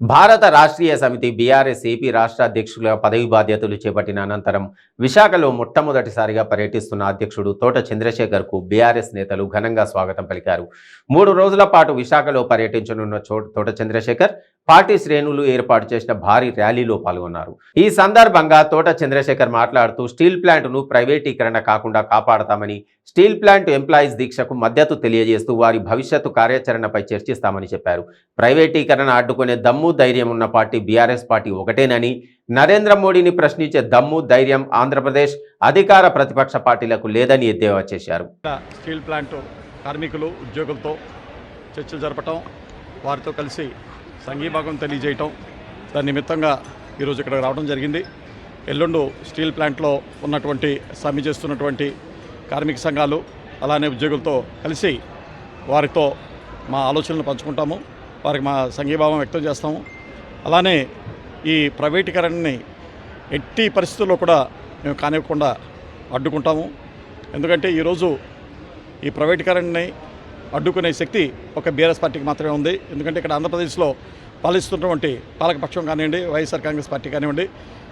భారత రాష్ట్రీయ సమితి BRS AP రాష్ట్ర అధ్యక్షులుగా పదవి బాధ్యతలు చేపట్టిన అనంతరం విశాఖలో మొట్టమొదటిసారిగా పర్యటిస్తున్న అధ్యక్షుడు తోట చంద్రశేఖర్కు బీఆర్ఎస్ నేతలు ఘనంగా స్వాగతం పలికారు. మూడు రోజుల పాటు విశాఖలో పర్యటించనున్న తోట చంద్రశేఖర్ పార్టీ శ్రేణులు ఏర్పాటు చేసిన భారీ ర్యాలీలో పాల్గొన్నారు. ఈ సందర్భంగా తోట చంద్రశేఖర్ మాట్లాడుతూ స్టీల్ ప్లాంట్ను ప్రైవేటీకరణ కాకుండా కాపాడతామని స్టీల్ ప్లాంట్ ఎంప్లాయీస్ దీక్షకు మద్దతు తెలియజేస్తూ వారి భవిష్యత్తు కార్యాచరణపై చర్చిస్తామని చెప్పారు. ప్రైవేటీకరణ అడ్డుకునే దమ్ము ధైర్యం ఉన్న పార్టీ బీఆర్ఎస్ పార్టీ ఒకటేనని నరేంద్ర మోడీని ప్రశ్నించే దమ్ము ధైర్యం ఆంధ్రప్రదేశ్ అధికార ప్రతిపక్ష పార్టీలకు లేదని ఎద్దేవా చేశారు. స్టీల్ ప్లాంట్ కార్మికులు ఉద్యోగులతో చర్చలు జరపటం వారితో కలిసి సంఘీభాగం తెలియజేయటం దాని నిమిత్తంగా ఈరోజు ఇక్కడ రావడం జరిగింది. ఎల్లుండు స్టీల్ ప్లాంట్లో ఉన్నటువంటి సమ్మె చేస్తున్నటువంటి కార్మిక సంఘాలు అలానే ఉద్యోగులతో కలిసి వారితో మా ఆలోచనలు పంచుకుంటాము. వారికి మా సంఘీభావం వ్యక్తం చేస్తాము. అలానే ఈ ప్రైవేటీకరణని ఎట్టి పరిస్థితుల్లో కూడా మేము కానివ్వకుండా అడ్డుకుంటాము. ఎందుకంటే ఈరోజు ఈ ప్రైవేటీకరణని అడ్డుకునే శక్తి ఒక బీఆర్ఎస్ పార్టీకి మాత్రమే ఉంది. ఎందుకంటే ఇక్కడ ఆంధ్రప్రదేశ్లో పాలిస్తున్నటువంటి పాలకపక్షం కానివ్వండి వైఎస్ఆర్ కాంగ్రెస్ పార్టీ కానివ్వండి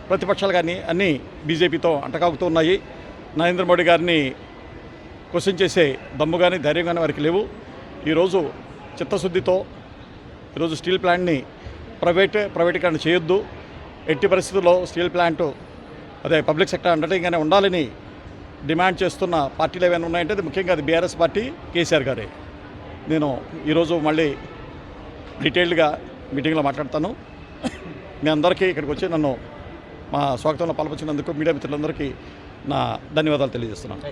ప్రతిపక్షాలు కానీ అన్నీ బీజేపీతో అంటకాగుతూ ఉన్నాయి. నరేంద్ర మోడీ గారిని క్వశ్చన్ చేసే దమ్ము కానీ ధైర్యం కానీ వారికి లేవు. ఈరోజు చిత్తశుద్ధితో ఈరోజు స్టీల్ ప్లాంట్ని ప్రైవేట్ ప్రైవేటీకరణ చేయొద్దు. ఎట్టి పరిస్థితుల్లో స్టీల్ ప్లాంట్ అదే పబ్లిక్ సెక్టర్ అండర్టేకింగ్ ఉండాలని డిమాండ్ చేస్తున్న పార్టీలు ఏమైనా ఉన్నాయంటే అది ముఖ్యంగా అది బీఆర్ఎస్ పార్టీ కేసీఆర్ గారే. నేను ఈరోజు మళ్ళీ డీటెయిల్డ్గా మీటింగ్లో మాట్లాడతాను. మీ అందరికీ ఇక్కడికి వచ్చి నన్ను మా స్వాగతంలో పాల్పొచ్చినందుకు మీడియా మిత్రులందరికీ నా ధన్యవాదాలు తెలియజేస్తున్నాను.